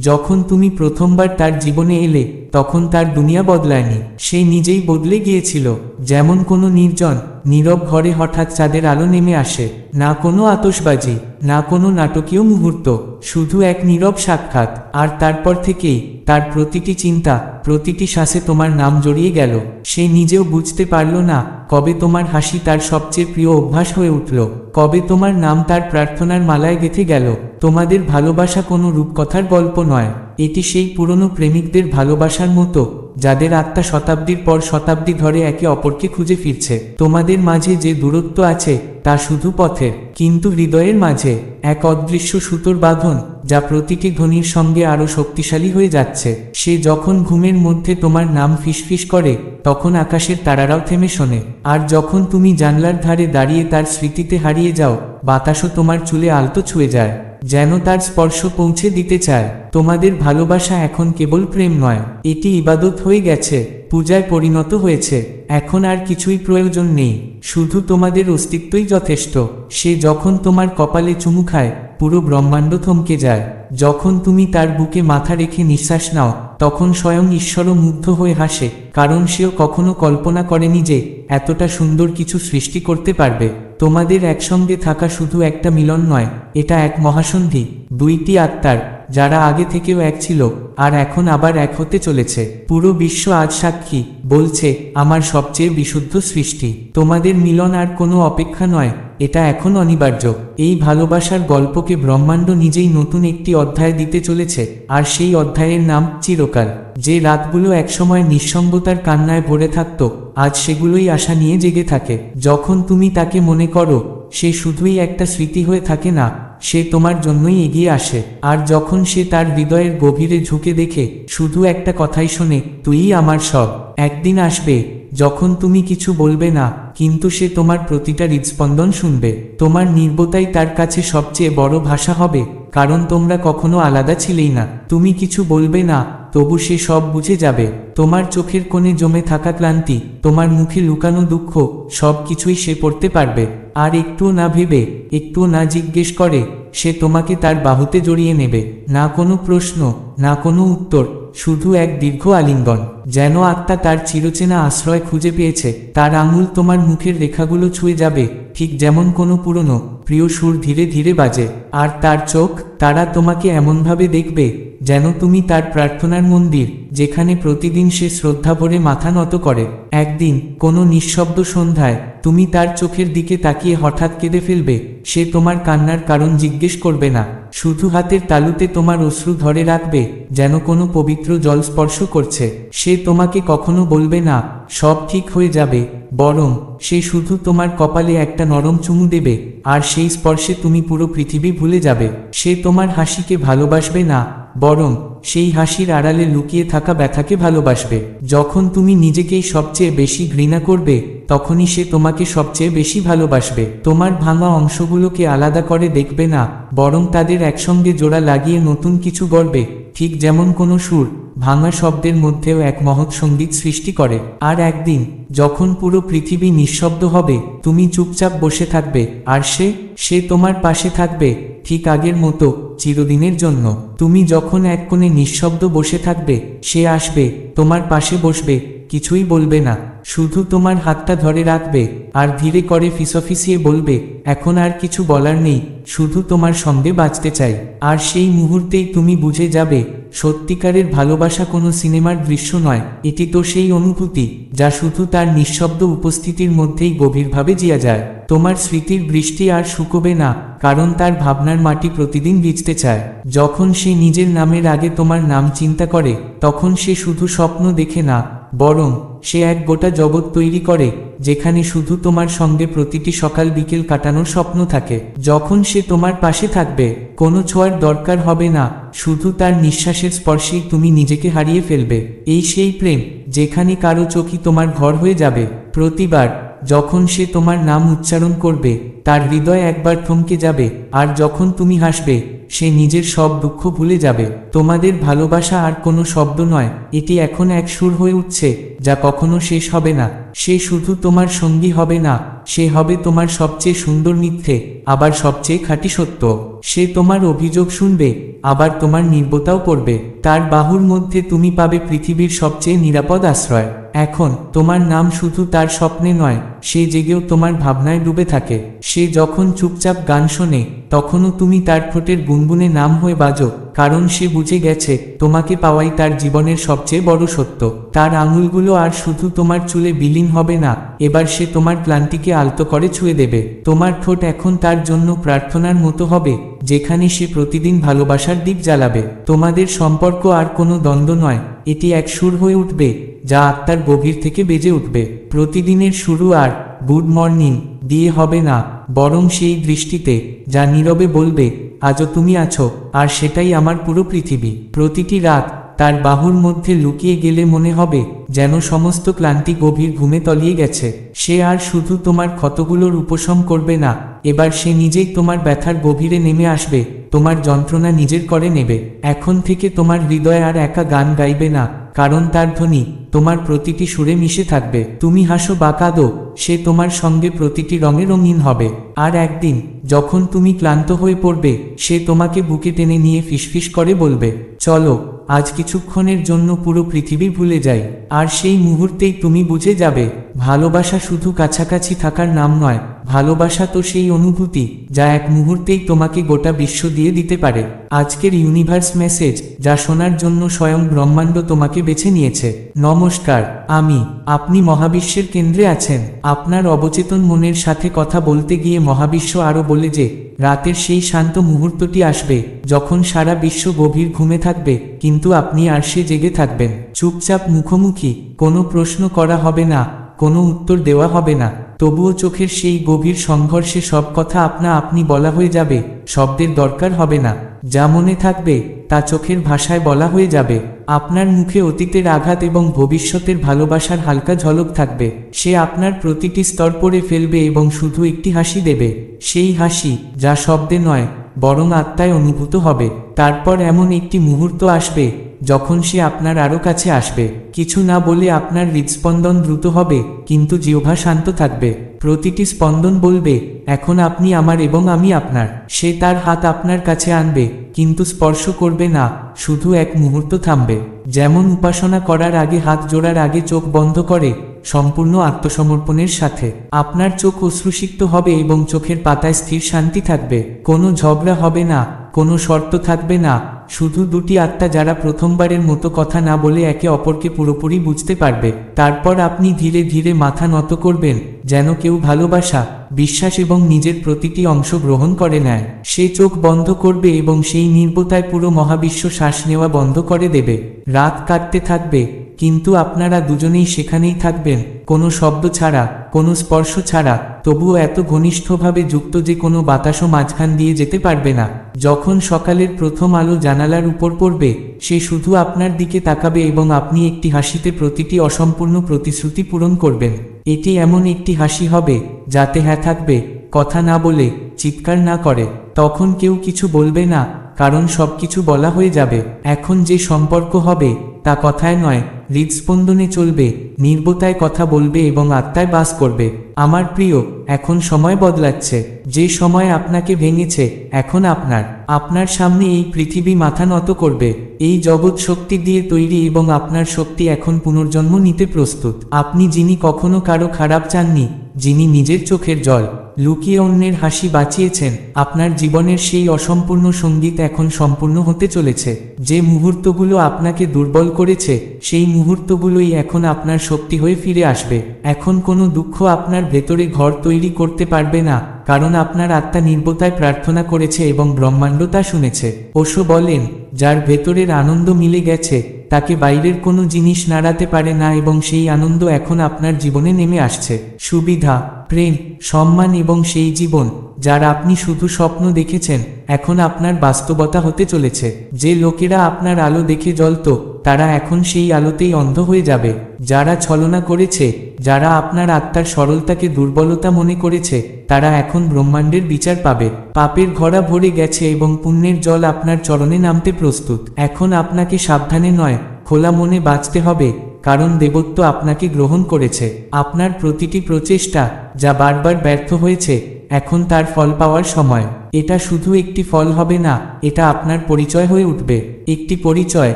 যখন তুমি প্রথমবার তার জীবনে এলে তখন তার দুনিয়া বদলায়নি। সে নিজেই বদলে গিয়েছিল। যেমন কোনো নির্জন, নীরব ঘরে হঠাৎ চাঁদের আলো নেমে আসে। না কোনো আতসবাজি না কোনো নাটকীয় মুহূর্ত, শুধু এক নীরব সাক্ষাৎ। আর তারপর থেকেই, তার প্রতিটি চিন্তা, প্রতিটি শ্বাসে তোমার নাম জড়িয়ে গেল। সে নিজেও বুঝতে পারল না, কবে তোমার হাসি তার সবচেয়ে প্রিয় অভ্যাস হয়ে উঠল। কবে তোমার নাম তার প্রার্থনার মালায় গেঁথে গেল। তোমাদের ভালোবাসা কোনো রূপকথার গল্প নয়। এটি সেই পুরনো প্রেমিকদের ভালোবাসার মতো, যাদের আত্মা শতাব্দীর পর শতাব্দী ধরে একে অপরকে খুঁজে ফিরছে। তোমাদের মাঝে যে দূরত্ব আছে, তা শুধু পথের, কিন্তু হৃদয়ের মাঝে এক অদৃশ্য সুতোর বাঁধন, যা প্রতিটি ধ্বনির সঙ্গে আরও শক্তিশালী হয়ে যাচ্ছে। সে যখন ঘুমের মধ্যে তোমার নাম ফিসফিস করে, তখন আকাশের তারারাও থেমে শোনে। আর যখন তুমি জানলার ধারে দাঁড়িয়ে তার স্মৃতিতে হারিয়ে যাও বাতাসও তোমার চুলে আলতো ছুঁয়ে যায়, যেন তার স্পর্শ পৌঁছে দিতে চায়। তোমাদের ভালোবাসা এখন কেবল প্রেম নয়, এটি ইবাদত হয়ে গেছে, পূজায় পরিণত হয়েছে, এখন আর কিছুই প্রয়োজন নেই। শুধু তোমাদের অস্তিত্বই যথেষ্ট, সে যখন তোমার কপালে চুমু খায়, পুরো ব্রহ্মাণ্ড থমকে যায়। যখন তুমি তার বুকে মাথা রেখে নিঃশ্বাস নাও, তখন স্বয়ং ঈশ্বরও মুগ্ধ হয়ে হাসে, কারণ সেও কখনো কল্পনা করেনি যে, এতটা সুন্দর কিছু সৃষ্টি করতে পারবে। তোমাদের একসঙ্গে থাকা শুধু একটা মিলন নয়, এটা এক মহাসন্ধি, দুইটি আত্মার, যারা আগে থেকেও এক ছিল, আর এখন আবার এক হতে চলেছে। পুরো বিশ্ব আজ সাক্ষী, বলছে, আমার সবচেয়ে বিশুদ্ধ সৃষ্টি। তোমাদের মিলন আর কোনো অপেক্ষা নয়। এটা এখন অনিবার্য। এই ভালোবাসার গল্পকে ব্রহ্মাণ্ড নিজেই নতুন একটি অধ্যায় দিতে চলেছে, আর সেই অধ্যায়ের নাম চিরকাল। যে রাতগুলো একসময় নিঃসঙ্গতার কান্নায় ভরে থাকত, আজ সেগুলোই আশা নিয়ে জেগে থাকে। যখন তুমি তাকে মনে করো, সে শুধুই একটা স্মৃতি হয়ে থাকে না, সে তোমার জন্যই এগিয়ে আসে। আর যখন সে তার হৃদয়ের গভীরে ঝুঁকে দেখে, শুধু একটা কথাই শোনে, তুই আমার সব, একদিন আসবে যখন তুমি কিছু বলবে না, কিন্তু সে তোমার প্রতিটা হৃদস্পন্দন শুনবে। তোমার নির্বতাই তার কাছে সবচেয়ে বড় ভাষা হবে। কারণ তোমরা কখনো আলাদা ছিলেই না। তুমি কিছু বলবে না, তবু সে সব বুঝে যাবে। তোমার চোখের কোণে জমে থাকা ক্লান্তি, তোমার মুখে লুকানো দুঃখ, সব কিছুই সে পড়তে পারবে। আর একটুও না ভেবে, একটুও না জিজ্ঞেস করে, সে তোমাকে তার বাহুতে জড়িয়ে নেবে। না কোনো প্রশ্ন, না কোনো উত্তর, শুধু এক দীর্ঘ আলিঙ্গন। যেন আত্মা তার চিরচেনা আশ্রয় খুঁজে পেয়েছে। তার আঙুল তোমার মুখের রেখাগুলো ছুঁয়ে যাবে, ঠিক যেমন কোনো পুরনো, প্রিয় সুর ধীরে ধীরে বাজে। আর তার চোখ তারা তোমাকে এমনভাবে দেখবে। যেন তুমি তার প্রার্থনার মন্দির, যেখানে প্রতিদিন সে শ্রদ্ধা ভরে মাথা নত করে। একদিন, কোনো নিঃশব্দ সন্ধ্যায়, তুমি তার চোখের দিকে তাকিয়ে হঠাৎ কেঁদে ফেলবে। সে তোমার কান্নার কারণ জিজ্ঞেস করবে না। শুধু হাতের তালুতে তোমার অশ্রু ধরে রাখবে, যেন কোনো পবিত্র জল স্পর্শ করছে। সে তোমাকে কখনো বলবে না, সব ঠিক হয়ে যাবে। বরং, সে শুধু তোমার কপালে একটা নরম চুমু দেবে, আর সেই স্পর্শে তুমি পুরো পৃথিবী ভুলে যাবে। সে তোমার হাসিকে ভালোবাসবে না বরং সেই হাসির আড়ালে লুকিয়ে থাকা ব্যথাকে ভালোবাসবে। যখন তুমি নিজেকেই সবচেয়ে বেশি ঘৃণা করবে, তখনই সে তোমাকে সবচেয়ে বেশি ভালোবাসবে। তোমার ভাঙা অংশগুলোকে আলাদা করে দেখবে না, বরং তাদের একসঙ্গে জোড়া লাগিয়ে নতুন কিছু গড়বে। ঠিক যেমন কোনো সুর, ভাঙা শব্দের মধ্যেও এক মহৎ সংগীত সৃষ্টি করে। আর একদিন, যখন পুরো পৃথিবী নিঃশব্দ হবে, তুমি চুপচাপ বসে থাকবে। আর সে সে তোমার পাশে থাকবে, ঠিক আগের মতো, চিরদিনের জন্য। তুমি যখন এক কোণে নিঃশব্দ বসে থাকবে, সে আসবে, তোমার পাশে বসবে কিছুই বলবে না। শুধু তোমার হাতটা ধরে রাখবে, আর ধীরে করে ফিসফিসিয়ে বলবে, এখন আর কিছু বলার নেই, শুধু তোমার সঙ্গে বাঁচতে চাই। আর সেই মুহূর্তেই তুমি বুঝে যাবে, সত্যিকারের ভালোবাসা কোনো সিনেমার দৃশ্য নয়, এটি তো সেই অনুভূতি, যা শুধু তার নিঃশব্দ উপস্থিতির মধ্যেই গভীরভাবে জিয়া যায়। তোমার স্মৃতির বৃষ্টি আর শুকোবে না, কারণ তার ভাবনার মাটি প্রতিদিন ভিজতে চায়। যখন সে নিজের নামের আগে তোমার নাম চিন্তা করে, তখন সে শুধু স্বপ্ন দেখে না বরং সে এক গোটা জগৎ তৈরি করে, যেখানে শুধু তোমার সঙ্গে প্রতিটি সকাল বিকেল কাটানোর স্বপ্ন থাকে। যখন সে তোমার পাশে থাকবে, কোনো ছোঁয়ার দরকার হবে না, শুধু তার নিঃশ্বাসের স্পর্শেই তুমি নিজেকে হারিয়ে ফেলবে। এই সেই প্রেম, যেখানে কারও চোখই তোমার ঘর হয়ে যাবে। প্রতিবার যখন সে তোমার নাম উচ্চারণ করবে, তার হৃদয় একবার থমকে যাবে, আর যখন তুমি হাসবে, সে নিজের সব দুঃখ ভুলে যাবে। তোমাদের ভালোবাসা আর কোনো শব্দ নয়, এটি এখন এক সুর হয়ে উঠছে, যা কখনো শেষ হবে না। সে শুধু তোমার সঙ্গী হবে না, সে হবে তোমার সবচেয়ে সুন্দর মিথ্যে। আবার সবচেয়ে খাঁটি সত্য, সে তোমার অভিযোগ শুনবে, আবার তোমার নির্বতাও করবে তার বাহুর মধ্যে তুমি পাবে পৃথিবীর সবচেয়ে নিরাপদ আশ্রয়। এখন, তোমার নাম শুধু তার স্বপ্নে নয়, সে জেগেও তোমার ভাবনায় ডুবে থাকে। সে যখন চুপচাপ গান শোনে, তখনও তুমি তার ঠোঁটের গুনগুনে নাম হয়ে বাজো, কারণ সে বুঝে গেছে, তোমাকে পাওয়াই তার জীবনের সবচেয়ে বড় সত্য। তার আঙুলগুলো আর শুধু তোমার চুলে বিলীন হবে না, এবার সে তোমার ক্লান্তিকে আলতো করে ছুঁয়ে দেবে। তোমার ঠোঁট এখন তার জন্য প্রার্থনার মতো হবে, যেখানে সে প্রতিদিন ভালোবাসার দিক জ্বালাবে। তোমাদের সম্পর্ক আর কোনো দ্বন্দ্ব নয়, এটি এক সুর হয়ে উঠবে, যা আত্মার গভীর থেকে বেজে উঠবে। প্রতিদিনের শুরু আর গুড মর্নিং, দিয়ে হবে না, বরং সেই দৃষ্টিতে, যা নীরবে বলবে, আজও তুমি আছো, আর সেটাই আমার পুরো পৃথিবী। প্রতিটি রাত তার বাহুর মধ্যে লুকিয়ে গেলে মনে হবে, যেন সমস্ত ক্লান্তি গভীর ঘুমে তলিয়ে গেছে। সে আর শুধু তোমার ক্ষতগুলোর উপশম করবে না, এবার সে নিজেই তোমার ব্যথার গভীরে নেমে আসবে, তোমার যন্ত্রণা নিজের করে নেবে। এখন থেকে তোমার হৃদয় আর একা গান গাইবে না। কারণ তার ধ্বনি তোমার প্রতিটি সুরে মিশে থাকবে। তুমি হাসো বা কাঁদো, সে তোমার সঙ্গে প্রতিটি রঙে রঙিন হবে। আর একদিন, যখন তুমি ক্লান্ত হয়ে পড়বে, সে তোমাকে বুকে টেনে নিয়ে ফিসফিস করে বলবে, চলো, আজ কিছুক্ষণের জন্য পুরো পৃথিবী ভুলে যাই। আর সেই মুহূর্তেই তুমি বুঝে যাবে, ভালোবাসা শুধু কাছাকাছি থাকার নাম নয় ভালোবাসা তো সেই অনুভূতি, যা এক মুহূর্তেই তোমাকে গোটা বিশ্ব দিয়ে দিতে পারে। আজকের ইউনিভার্স মেসেজ যা শোনার জন্য স্বয়ং ব্রহ্মাণ্ড তোমাকে বেছে নিয়েছে। নমস্কার, আমি, আপনি মহাবিশ্বের কেন্দ্রে আছেন। আপনার অবচেতন মনের সাথে কথা বলতে গিয়ে মহাবিশ্ব আরও বলে যে, রাতের সেই শান্ত মুহূর্তটি আসবে, যখন সারা বিশ্ব গভীর ঘুমে থাকবে, কিন্তু আপনি আর সে জেগে থাকবেন। চুপচাপ মুখোমুখি, কোনো প্রশ্ন করা হবে না। কোনো উত্তর দেওয়া হবে না। তবুও চোখের সেই গভীর সংঘর্ষে সব কথা আপনা আপনি বলা হয়ে যাবে, শব্দের দরকার হবে না। যা মনে থাকবে, তা চোখের ভাষায় বলা হয়ে যাবে। আপনার মুখে অতীতের আঘাত এবং ভবিষ্যতের ভালোবাসার হালকা ঝলক থাকবে। সে আপনার প্রতিটি স্তর পড়ে ফেলবে এবং শুধু একটি হাসি দেবে। সেই হাসি, যা শব্দে নয় বরং আত্মায় অনুভূত হবে। তারপর এমন একটি মুহূর্ত আসবে, যখন সে আপনার আরও কাছে আসবে। কিছু না বলে আপনার হৃদস্পন্দন দ্রুত হবে, কিন্তু জিহ্বা শান্ত থাকবে। প্রতিটি স্পন্দন বলবে, এখন আপনি আমার এবং আমি আপনার। সে তার হাত আপনার কাছে আনবে, কিন্তু স্পর্শ করবে না, শুধু এক মুহূর্ত থামবে। যেমন উপাসনা করার আগে হাত জোড়ার আগে চোখ বন্ধ করে, সম্পূর্ণ আত্মসমর্পণের সাথে। আপনার চোখ অশ্রুসিক্ত হবে এবং চোখের পাতায় স্থির শান্তি থাকবে। কোনো ঝগড়া হবে না, কোনো শর্ত থাকবে না শুধু দুটি আত্মা যারা প্রথমবারের মতো কথা না বলে একে অপরকে পুরোপুরি বুঝতে পারবে। তারপর আপনি ধীরে ধীরে মাথা নত করবেন, যেন কেউ ভালোবাসা, বিশ্বাস এবং নিজের প্রতিটি অংশ গ্রহণ করে নেয়। সে চোখ বন্ধ করবে এবং সেই নির্বতায় পুরো মহাবিশ্ব শ্বাস নেওয়া বন্ধ করে দেবে। রাত কাটতে থাকবে, কিন্তু আপনারা দুজনেই সেখানেই থাকবেন। কোনো শব্দ ছাড়া, কোনো স্পর্শ ছাড়া, তবুও এত ঘনিষ্ঠভাবে যুক্ত যে কোনো বাতাসও মাঝখান দিয়ে যেতে পারবে না। যখন সকালের প্রথম আলো জানালার উপর পড়বে, সে শুধু আপনার দিকে তাকাবে এবং আপনি একটি হাসিতে প্রতিটি অসম্পূর্ণ প্রতিশ্রুতি পূরণ করবেন। এটি এমন একটি হাসি হবে, যাতে হ্যাঁ থাকবে, কথা না বলে, চিৎকার না করে। তখন কেউ কিছু বলবে না, কারণ সবকিছু বলা হয়ে যাবে। এখন যে সম্পর্ক হবে তা কথায় নয়, হৃদস্পন্দনে চলবে, নির্বতায় কথা বলবে এবং আত্মায় বাস করবে। আমার প্রিয়, এখন সময় বদলাচ্ছে, যে সময় আপনাকে ভেঙেছে, এখন আপনার আপনার সামনে এই পৃথিবী মাথা নত করবে। এই জগৎ শক্তি দিয়ে তৈরি এবং আপনার শক্তি এখন পুনর্জন্ম নিতে প্রস্তুত। আপনি যিনি কখনো কারও খারাপ চাননি, যিনি নিজের চোখের জল, লুকিয়ে অন্যের হাসি বাঁচিয়েছেন, আপনার জীবনের সেই অসম্পূর্ণ সংগীত এখন সম্পূর্ণ হতে চলেছে। যে মুহূর্তগুলো আপনাকে দুর্বল করেছে, সেই মুহূর্তগুলোই এখন আপনার শক্তি হয়ে ফিরে আসবে। এখন কোনো দুঃখ আপনার ভেতরে ঘর তৈরি করতে পারবে না, কারণ আপনার আত্মা নির্বতায় প্রার্থনা করেছে এবং ব্রহ্মাণ্ড তা শুনেছে। ওশো বলেন যার ভেতরের আনন্দ মিলে গেছে, তাকে বাইরের কোনো জিনিস নাড়াতে পারে না এবং সেই আনন্দ এখন আপনার জীবনে নেমে আসছে। সুবিধা, প্রেম, সম্মান এবং সেই জীবন, যার আপনি শুধু স্বপ্ন দেখেছেন, এখন আপনার বাস্তবতা হতে চলেছে। যে লোকেরা আপনার আলো দেখে জ্বলত, তারা এখন সেই আলোতেই অন্ধ হয়ে যাবে। যারা ছলনা করেছে, যারা আপনার আত্মার সরলতাকে দুর্বলতা মনে করেছে, তারা এখন ব্রহ্মাণ্ডের বিচার পাবে। পাপের ঘোড়া ভরে গেছে এবং পুণ্যের জল আপনার চরণে নামতে প্রস্তুত। এখন আপনাকে সাবধানে নয়, খোলা মনে বাঁচতে হবে, কারণ দেবত্ব আপনাকে গ্রহণ করেছে। আপনার প্রতিটি প্রচেষ্টা, যা বারবার ব্যর্থ হয়েছে এখন তার ফল পাওয়ার সময়। এটা শুধু একটি ফল হবে না, এটা আপনার পরিচয় হয়ে উঠবে। একটি পরিচয়,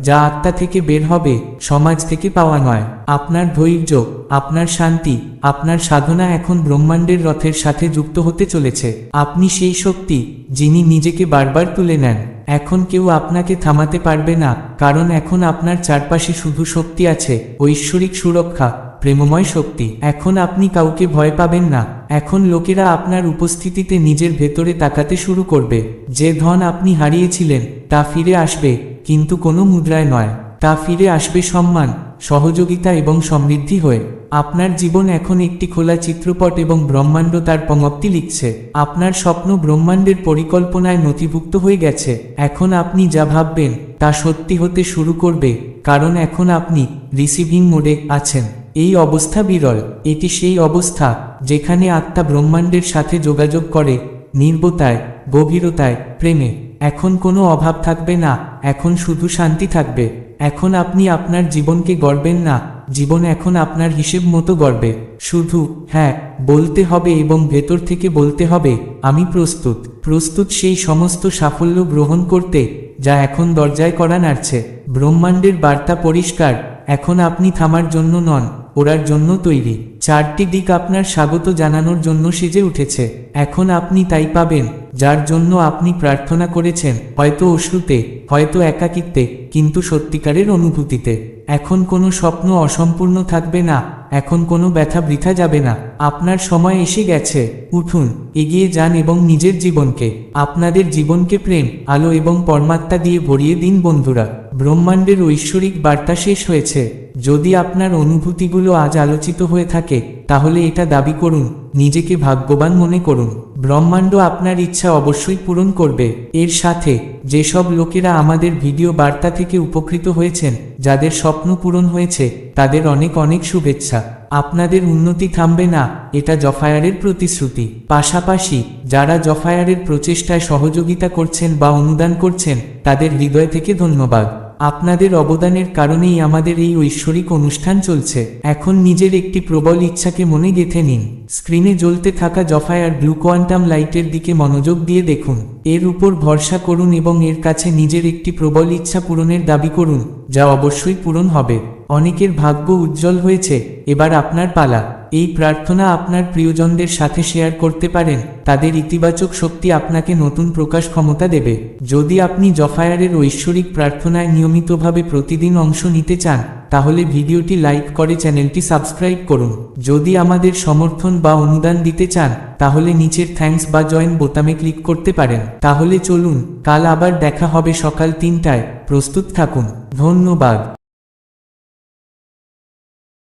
যা আত্মা থেকে বের হবে, সমাজ থেকে পাওয়া নয়। আপনার ধৈর্য, আপনার শান্তি, আপনার সাধনা এখন ব্রহ্মাণ্ডের রথের সাথে যুক্ত হতে চলেছে। আপনি সেই শক্তি, যিনি নিজেকে বারবার তুলে নেন। এখন কেউ আপনাকে থামাতে পারবে না, কারণ এখন আপনার চারপাশে শুধু শক্তি আছে, ঐশ্বরিক সুরক্ষা প্রেমময় শক্তি। এখন আপনি কাউকে ভয় পাবেন না। এখন লোকেরা আপনার উপস্থিতিতে নিজের ভেতরে তাকাতে শুরু করবে। যে ধন আপনি হারিয়েছিলেন, তা ফিরে আসবে, কিন্তু কোনো মুদ্রায় নয়। তা ফিরে আসবে সম্মান, সহযোগিতা এবং সমৃদ্ধি হয়ে। আপনার জীবন এখন একটি খোলা চিত্রপট এবং ব্রহ্মাণ্ড তার পঙ্ক্তি লিখছে। আপনার স্বপ্ন ব্রহ্মাণ্ডের পরিকল্পনায় নথিভুক্ত হয়ে গেছে। এখন আপনি যা ভাববেন, তা সত্যি হতে শুরু করবে, কারণ এখন আপনি রিসিভিং মোডে আছেন। এই অবস্থা বিরল, এটি সেই অবস্থা যেখানে আত্মা ব্রহ্মাণ্ডের সাথে যোগাযোগ করে, নির্বতায়, গভীরতায়, প্রেমে। এখন কোনো অভাব থাকবে না, এখন শুধু শান্তি থাকবে। এখন আপনি আপনার জীবনকে গড়বেন না, জীবন এখন আপনার হিসেব মতো গড়বে। শুধু হ্যাঁ বলতে হবে এবং ভেতর থেকে বলতে হবে, আমি প্রস্তুত। প্রস্তুত সেই সমস্ত সাফল্য গ্রহণ করতে, যা এখন দরজায় করা নাড়ছে। ব্রহ্মাণ্ডের বার্তা পরিষ্কার, এখন আপনি থামার জন্য নন। ওরার জন্য তৈরি। চারটি দিক আপনার স্বাগত জানানোর জন্য সেজে উঠেছে। এখন আপনি তাই পাবেন, যার জন্য আপনি প্রার্থনা করেছেন, হয়তো অশ্রুতে, হয়তো একাকিত্বে, কিন্তু সত্যিকারের অনুভূতিতে। এখন কোনো স্বপ্ন অসম্পূর্ণ থাকবে না, এখন কোনো ব্যথা বৃথা যাবে না। আপনার সময় এসে গেছে, উঠুন, এগিয়ে যান এবং নিজের জীবনকে, আপনাদের জীবনকে প্রেম, আলো এবং পরমাত্মা দিয়ে ভরিয়ে দিন বন্ধুরা। ব্রহ্মাণ্ডের ঐশ্বরিক বার্তা শেষ হয়েছে। যদি আপনার অনুভূতিগুলো আজ আলোচিত হয়ে থাকে, তাহলে এটা দাবি করুন, নিজেকে ভাগ্যবান মনে করুন। ব্রহ্মাণ্ড আপনার ইচ্ছা অবশ্যই পূরণ করবে। এর সাথে, যেসব লোকেরা আমাদের ভিডিও বার্তা থেকে উপকৃত হয়েছেন, যাদের স্বপ্ন পূরণ হয়েছে, তাদের অনেক অনেক শুভেচ্ছা। আপনাদের উন্নতি থামবে না, এটা জফায়ারের প্রতিশ্রুতি। পাশাপাশি, যারা জফায়ারের প্রচেষ্টায় সহযোগিতা করছেন বা অনুদান করছেন, তাদের হৃদয় থেকে ধন্যবাদ। আপনাদের অবদানের কারণেই আমাদের এই ঐশ্বরিক অনুষ্ঠান চলছে। এখন নিজের একটি প্রবল ইচ্ছাকে মনে গেঁথে নিন। স্ক্রিনে জ্বলতে থাকা জফায়ার ব্লু কোয়ান্টাম লাইটের দিকে মনোযোগ দিয়ে দেখুন। এর উপর ভরসা করুন এবং এর কাছে নিজের একটি প্রবল ইচ্ছা পূরণের দাবি করুন, যা অবশ্যই পূরণ হবে। অনেকের ভাগ্য উজ্জ্বল হয়েছে, এবার আপনার পালা। এই প্রার্থনা আপনার প্রিয়জনদের সাথে শেয়ার করতে পারেন। তাদের ইতিবাচক শক্তি আপনাকে নতুন প্রকাশ ক্ষমতা দেবে। যদি আপনি জফায়ারের ঐশ্বরিক প্রার্থনায় নিয়মিতভাবে প্রতিদিন অংশ নিতে চান, তাহলে ভিডিওটি লাইক করে চ্যানেলটি সাবস্ক্রাইব করুন। যদি আমাদের সমর্থন বা অনুদান দিতে চান, তাহলে নিচের থ্যাঙ্কস বা জয়েন বোতামে ক্লিক করতে পারেন। তাহলে চলুন, কাল আবার দেখা হবে সকাল তিনটায়। প্রস্তুত থাকুন। ধন্যবাদ।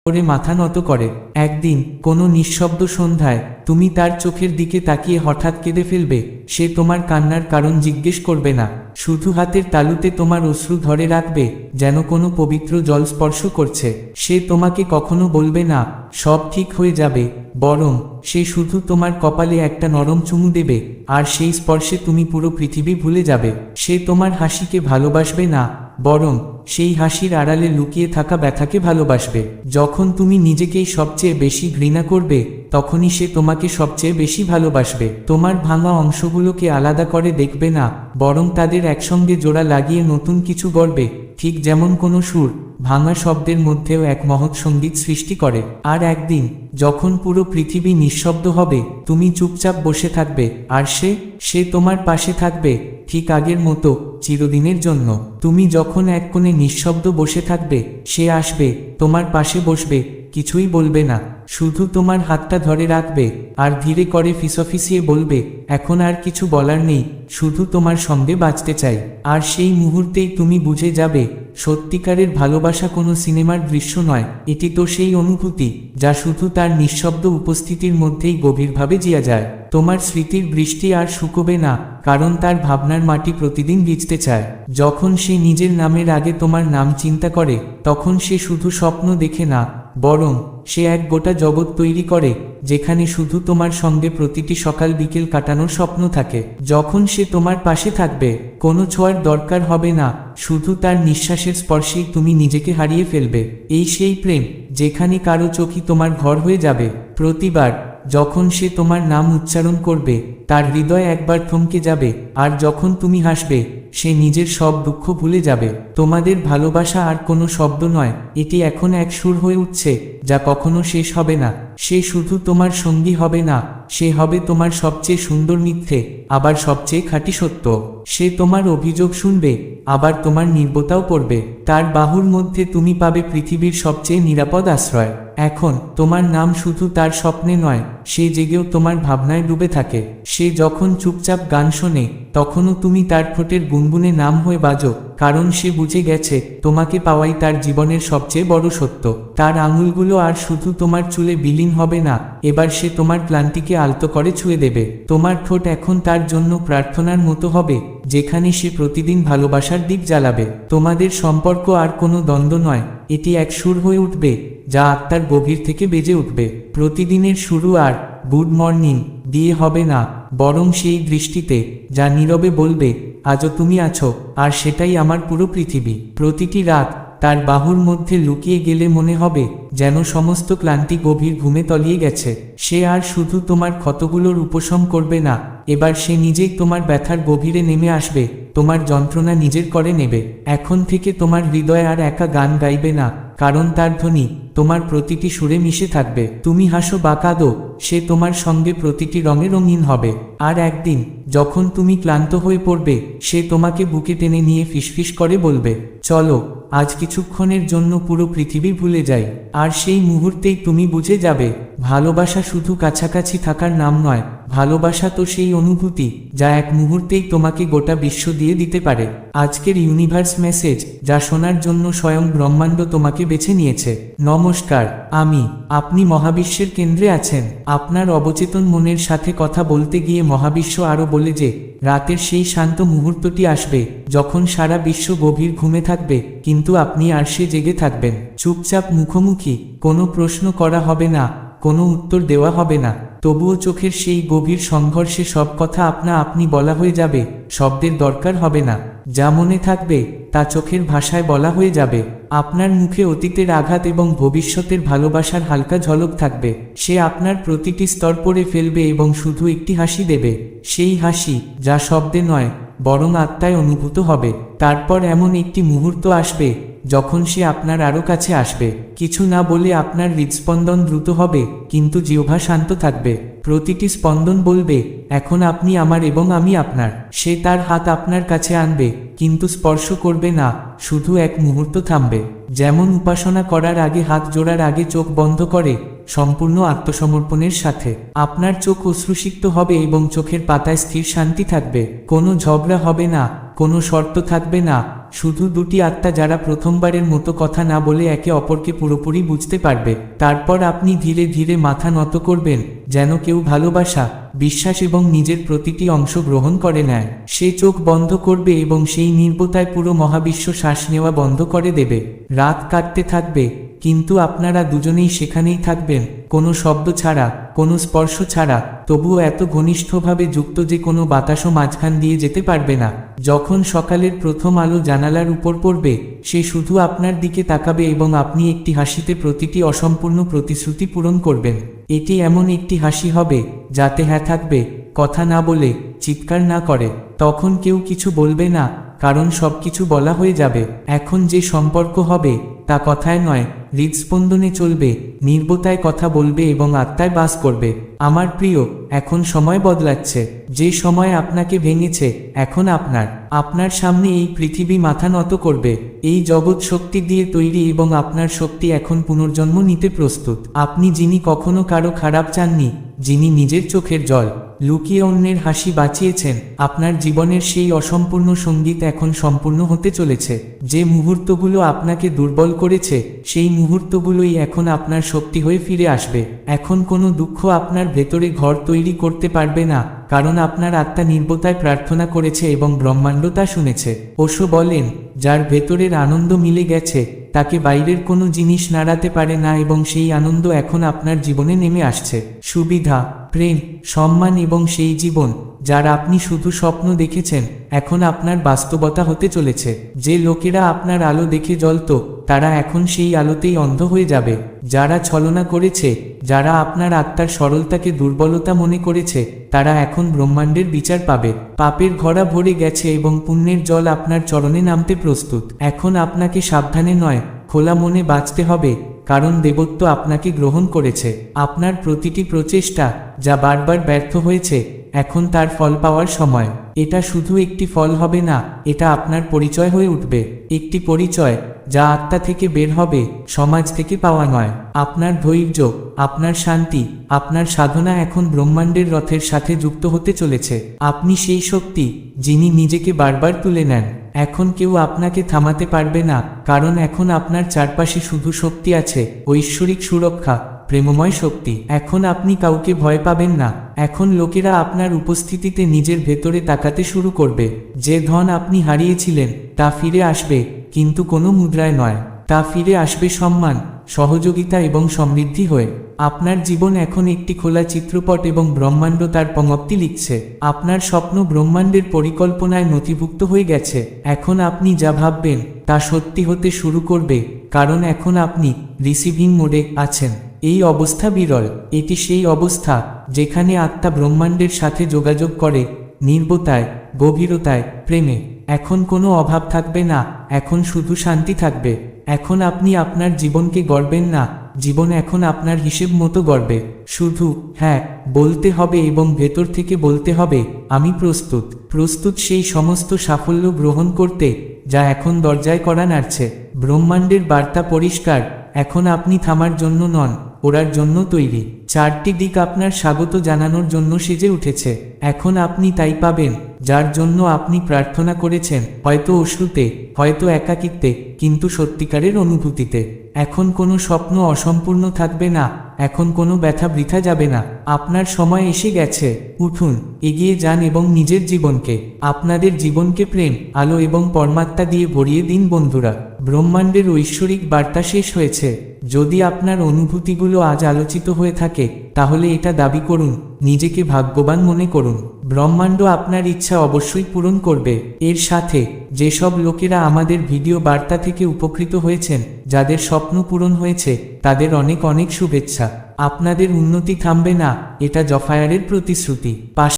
করে মাথা নত করে। একদিন কোনো নিঃশব্দ সন্ধ্যায় তুমি তার চোখের দিকে তাকিয়ে হঠাৎ কেঁদে ফেলবে, সে তোমার কান্নার কারণ জিজ্ঞেস করবে না। শুধু হাতের তালুতে তোমার অশ্রু ধরে রাখবে, যেন কোনো পবিত্র জল স্পর্শ করছে। সে তোমাকে কখনো বলবে না, সব ঠিক হয়ে যাবে, বরং সে শুধু তোমার কপালে একটা নরম চুমু দেবে, আর সেই স্পর্শে তুমি পুরো পৃথিবী ভুলে যাবে। সে তোমার হাসিকে ভালোবাসবে না, বরং সেই হাসির আড়ালে লুকিয়ে থাকা ব্যথাকে ভালোবাসবে। যখন তুমি নিজেকেই সবচেয়ে বেশি ঘৃণা করবে, তখনই সে তোমাকে সবচেয়ে বেশি ভালোবাসবে। তোমার ভাঙা অংশগুলোকে আলাদা করে দেখবে না, বরং তাদের একসঙ্গে জোড়া লাগিয়ে নতুন কিছু গড়বে, ঠিক যেমন কোনো সুর, ভাঙা শব্দের মধ্যেও এক মহৎ সংগীত সৃষ্টি করে। আর একদিন যখন পুরো পৃথিবী নিঃশব্দ হবে, তুমি চুপচাপ বসে থাকবে, আর সে সে তোমার পাশে থাকবে, ঠিক আগের মতো, চিরদিনের জন্য। তুমি যখন এক কোণে নিঃশব্দ বসে থাকবে, সে আসবে, তোমার পাশে বসবে, কিছুই বলবে না। শুধু তোমার হাতটা ধরে রাখবে, আর ধীরে করে ফিসফিসিয়ে বলবে, এখন আর কিছু বলার নেই, শুধু তোমার সঙ্গে বাঁচতে চাই। আর সেই মুহূর্তেই তুমি বুঝে যাবে সত্যিকারের ভালোবাসা কোনো সিনেমার দৃশ্য নয়, এটি তো সেই অনুভূতি, যা শুধু তার নিঃশব্দ উপস্থিতির মধ্যেই গভীরভাবে জিয়া যায়। তোমার স্মৃতির বৃষ্টি আর শুকোবে না, কারণ তার ভাবনার মাটি প্রতিদিন ভিজতে চায়। যখন সে নিজের নামের আগে তোমার নাম চিন্তা করে, তখন সে শুধু স্বপ্ন দেখে না বরং সে এক গোটা জগৎ তৈরি করে, যেখানে শুধু তোমার সঙ্গে প্রতিটি সকাল বিকেল কাটানোর স্বপ্ন থাকে। যখন সে তোমার পাশে থাকবে, কোনো ছোঁয়ার দরকার হবে না, শুধু তার নিঃশ্বাসের স্পর্শেই তুমি নিজেকে হারিয়ে ফেলবে। এই সেই প্রেম, যেখানে কারও চোখই তোমার ঘর হয়ে যাবে। প্রতিবার যখন সে তোমার নাম উচ্চারণ করবে, তার হৃদয় একবার থমকে যাবে, আর যখন তুমি হাসবে, সে নিজের সব দুঃখ ভুলে যাবে। তোমাদের ভালোবাসা আর কোনো শব্দ নয়, এটি এখন এক সুর হয়ে উঠছে, যা কখনো শেষ হবে না। সে শুধু তোমার সঙ্গী হবে না, সে হবে তোমার সবচেয়ে সুন্দর মিথ্যে, আবার সবচেয়ে খাঁটি সত্য। সে তোমার অভিযোগ শুনবে, আবার তোমার নির্বতাও করবে তার বাহুর মধ্যে তুমি পাবে পৃথিবীর সবচেয়ে নিরাপদ আশ্রয়। এখন, তোমার নাম শুধু তার স্বপ্নে নয়, সে জেগেও তোমার ভাবনায় ডুবে থাকে। সে যখন চুপচাপ গান শোনে, তখনও তুমি তার ঠোঁটের গুনগুনে নাম হয়ে বাজো, কারণ সে বুঝে গেছে, তোমাকে পাওয়াই তার জীবনের সবচেয়ে বড় সত্য। তার আঙুলগুলো আর শুধু তোমার চুলে বিলীন হবে না, এবার সে তোমার ক্লান্তিকে আলতো করে ছুঁয়ে দেবে। তোমার ঠোঁট এখন তার জন্য প্রার্থনার মতো হবে। যেখানে সে প্রতিদিন ভালোবাসার দিক জ্বালাবে। তোমাদের সম্পর্ক আর কোনো দ্বন্দ্ব নয়। এটি এক সুর হয়ে উঠবে, যা আত্মার গভীর থেকে বেজে উঠবে। প্রতিদিনের শুরু আর গুড মর্নিং, দিয়ে হবে না, বরং সেই দৃষ্টিতে, যা নীরবে বলবে, আজও তুমি আছো, আর সেটাই আমার পুরো পৃথিবী। প্রতিটি রাত তার বাহুর মধ্যে লুকিয়ে গেলে মনে হবে, যেন সমস্ত ক্লান্তি গভীর ঘুমে তলিয়ে গেছে। সে আর শুধু তোমার ক্ষতগুলোর উপশম করবে না এবার সে নিজেই তোমার ব্যথার গভীরে নেমে আসবে। তোমার যন্ত্রণা নিজের করে নেবে। এখন থেকে তোমার হৃদয় আর একা গান গাইবে না, কারণ তার ধ্বনি তোমার প্রতিটি সুরে মিশে থাকবে। তুমি হাসো বা কাঁদো, সে তোমার সঙ্গে প্রতিটি রঙে রঙিন হবে। আর একদিন, যখন তুমি ক্লান্ত হয়ে পড়বে, সে তোমাকে বুকে টেনে নিয়ে ফিসফিস করে বলবে, চলো, আজ কিছুক্ষণের জন্য পুরো পৃথিবী ভুলে যাই। আর সেই মুহূর্তেই তুমি বুঝে যাবে, ভালোবাসা শুধু কাছাকাছি থাকার নাম নয়, ভালোবাসা তো সেই অনুভূতি যা এক মুহূর্তেই তোমাকে গোটা বিশ্ব দিয়ে দিতে পারে। আজকের ইউনিভার্স মেসেজ যা শোনার জন্য স্বয়ং ব্রহ্মাণ্ড তোমাকে বেছে নিয়েছে। নমস্কার, আমি, আপনি মহাবিশ্বের কেন্দ্রে আছেন। আপনার অবচেতন মনের সাথে কথা বলতে গিয়ে মহাবিশ্ব আরও বলে যে, রাতের সেই শান্ত মুহূর্তটি আসবে, যখন সারা বিশ্ব গভীর ঘুমে থাকবে, কিন্তু আপনি আর সে জেগে থাকবেন। চুপচাপ মুখোমুখি, কোনো প্রশ্ন করা হবে না, কোনো উত্তর দেওয়া হবে না। তবুও চোখের সেই গভীর সংঘর্ষে সব কথা আপনা আপনি বলা হয়ে যাবে, শব্দের দরকার হবে না। যা মনে থাকবে, তা চোখের ভাষায় বলা হয়ে যাবে। আপনার মুখে অতীতের আঘাত এবং ভবিষ্যতের ভালোবাসার হালকা ঝলক থাকবে। সে আপনার প্রতিটি স্তর পড়ে ফেলবে এবং শুধু একটি হাসি দেবে। সেই হাসি, যা শব্দে নয়, বরং আত্মায় অনুভূত হবে। তারপর এমন একটি মুহূর্ত আসবে যখন সে আপনার আরও কাছে আসবে, কিছু না বলে আপনার হৃদস্পন্দন দ্রুত হবে, কিন্তু জিহ্বা শান্ত থাকবে। প্রতিটি স্পন্দন বলবে, এখন আপনি আমার এবং আমি আপনার। সে তার হাত আপনার কাছে আনবে, কিন্তু স্পর্শ করবে না, শুধু এক মুহূর্ত থামবে। যেমন উপাসনা করার আগে হাত জোড়ার আগে চোখ বন্ধ করে, সম্পূর্ণ আত্মসমর্পণের সাথে। আপনার চোখ অশ্রুসিক্ত হবে এবং চোখের পাতায় স্থির শান্তি থাকবে। কোনো ঝগড়া হবে না, কোনো শর্ত থাকবে না। শুধু দুটি আত্মা যারা প্রথমবারের মতো কথা না বলে একে অপরকে পুরোপুরি বুঝতে পারবে। তারপর আপনি ধীরে ধীরে মাথা নত করবেন, যেন কেউ ভালোবাসা, বিশ্বাস এবং নিজের প্রতিটি অংশ গ্রহণ করে নেয়। সে চোখ বন্ধ করবে এবং সেই নির্বতায় পুরো মহাবিশ্ব শ্বাস নেওয়া বন্ধ করে দেবে। রাত কাটতে থাকবে, কিন্তু আপনারা দুজনেই সেখানেই থাকবেন। কোনো শব্দ ছাড়া, কোনো স্পর্শ ছাড়া, তবুও এত ঘনিষ্ঠভাবে যুক্ত যে কোনো বাতাসও মাঝখান দিয়ে যেতে পারবে না। যখন সকালের প্রথম আলো জানালার উপর পড়বে, সে শুধু আপনার দিকে তাকাবে এবং আপনি একটি হাসিতে প্রতিটি অসম্পূর্ণ প্রতিশ্রুতি পূরণ করবেন। এটি এমন একটি হাসি হবে, যাতে হ্যাঁ থাকবে, কথা না বলে, চিৎকার না করে। তখন কেউ কিছু বলবে না কারণ সবকিছু বলা হয়ে যাবে। এখন যে সম্পর্ক হবে, তা কথায় নয়, হৃদস্পন্দনে চলবে, নির্বতায় কথা বলবে এবং আত্মায় বাস করবে। আমার প্রিয়, এখন সময় বদলাচ্ছে। যে সময় আপনাকে ভেঙেছে, এখন আপনার। আপনার সামনে এই পৃথিবী মাথা নত করবে। এই জগৎ শক্তি দিয়ে তৈরি এবং আপনার শক্তি এখন পুনর্জন্ম নিতে প্রস্তুত। আপনি যিনি কখনো কারও খারাপ চাননি, যিনি নিজের চোখের জল। লুকিয়ে অন্যের হাসি বাঁচিয়েছেন। আপনার জীবনের সেই অসম্পূর্ণ সংগীত এখন সম্পূর্ণ হতে চলেছে। যে মুহূর্তগুলো আপনাকে দুর্বল করেছে, সেই মুহূর্তগুলোই এখন আপনার শক্তি হয়ে ফিরে আসবে। এখন কোনো দুঃখ আপনার ভেতরে ঘর তৈরি করতে পারবে না। কারণ আপনার আত্মা নির্বতায় প্রার্থনা করেছে এবং ব্রহ্মাণ্ড তা শুনেছে। ওশো বলেন, যার ভেতরের আনন্দ মিলে গেছে, তাকে বাইরের কোনো জিনিস নাড়াতে পারে না এবং সেই আনন্দ এখন আপনার জীবনে নেমে আসছে। সুবিধা, প্রেম, সম্মান এবং সেই জীবন। যার আপনি শুধু স্বপ্ন দেখেছেন, এখন আপনার বাস্তবতা হতে চলেছে। যে লোকেরা আপনার আলো দেখে জ্বলত, তারা এখন সেই আলোতেই অন্ধ হয়ে যাবে। যারা ছলনা করেছে, যারা আপনার আত্মার সরলতাকে দুর্বলতা মনে করেছে, তারা এখন ব্রহ্মাণ্ডের বিচার পাবে। পাপের ঘোড়া ভরে গেছে এবং পুণ্যের জল আপনার চরণে নামতে প্রস্তুত। এখন আপনাকে সাবধানে নয়, খোলা মনে বাঁচতে হবে, কারণ দেবত্ব আপনাকে গ্রহণ করেছে। আপনার প্রতিটি প্রচেষ্টা, যা বারবার ব্যর্থ হয়েছে এখন তার ফল পাওয়ার সময়। এটা শুধু একটি ফল হবে না, এটা আপনার পরিচয় হয়ে উঠবে। একটি পরিচয়, যা আত্মা থেকে বের হবে, সমাজ থেকে পাওয়া নয়। আপনার ধৈর্য, আপনার শান্তি, আপনার সাধনা এখন ব্রহ্মাণ্ডের রথের সাথে যুক্ত হতে চলেছে। আপনি সেই শক্তি, যিনি নিজেকে বারবার তুলে নেন। এখন কেউ আপনাকে থামাতে পারবে না, কারণ এখন আপনার চারপাশে শুধু শক্তি আছে, ঐশ্বরিক সুরক্ষা। প্রেমময় শক্তি। এখন আপনি কাউকে ভয় পাবেন না। এখন লোকেরা আপনার উপস্থিতিতে নিজের ভেতরে তাকাতে শুরু করবে। যে ধন আপনি হারিয়েছিলেন, তা ফিরে আসবে, কিন্তু কোনো মুদ্রায় নয়। তা ফিরে আসবে সম্মান, সহযোগিতা এবং সমৃদ্ধি হয়ে। আপনার জীবন এখন একটি খোলা চিত্রপট এবং ব্রহ্মাণ্ড তার পঙ্ক্তি লিখছে। আপনার স্বপ্ন ব্রহ্মাণ্ডের পরিকল্পনায় নথিভুক্ত হয়ে গেছে। এখন আপনি যা ভাববেন, তা সত্যি হতে শুরু করবে, কারণ এখন আপনি রিসিভিং মোডে আছেন। এই অবস্থা বিরল, এটি সেই অবস্থা যেখানে আত্মা ব্রহ্মাণ্ডের সাথে যোগাযোগ করে, নির্বতায়, গভীরতায়, প্রেমে। এখন কোনো অভাব থাকবে না, এখন শুধু শান্তি থাকবে। এখন আপনি আপনার জীবনকে গড়বেন না, জীবন এখন আপনার হিসেব মতো গড়বে। শুধু হ্যাঁ বলতে হবে এবং ভেতর থেকে বলতে হবে, আমি প্রস্তুত। প্রস্তুত সেই সমস্ত সাফল্য গ্রহণ করতে, যা এখন দরজায় করা নাড়ছে। ব্রহ্মাণ্ডের বার্তা পরিষ্কার, এখন আপনি থামার জন্য নন। ওরার জন্য তৈরি। চারটি দিক আপনার স্বাগত জানানোর জন্য সেজে উঠেছে। এখন আপনি তাই পাবেন, যার জন্য আপনি প্রার্থনা করেছেন, হয়তো অশ্রুতে, হয়তো একাকিত্বে, কিন্তু সত্যিকারের অনুভূতিতে। এখন কোনো স্বপ্ন অসম্পূর্ণ থাকবে না, এখন কোনো ব্যথা বৃথা যাবে না। আপনার সময় এসে গেছে। উঠুন, এগিয়ে যান এবং নিজের জীবনকে, আপনাদের জীবনকে প্রেম, আলো এবং পরমাত্মা দিয়ে ভরিয়ে দিন বন্ধুরা। ব্রহ্মাণ্ডের ঐশ্বরিক বার্তা শেষ হয়েছে। যদি আপনার অনুভূতিগুলো আজ আলোচিত হয়ে থাকে, তাহলে এটা দাবি করুন, নিজেকে ভাগ্যবান মনে করুন। ব্রহ্মাণ্ড আপনার ইচ্ছা অবশ্যই পূরণ করবে। এর সাথে, যেসব লোকেরা আমাদের ভিডিও বার্তা থেকে উপকৃত হয়েছেন, যাদের স্বপ্ন পূরণ হয়েছে, তাদের অনেক অনেক শুভেচ্ছা। আপনাদের উন্নতি থামবে না, এটা জফায়ারের প্রতিশ্রুতি। পাশ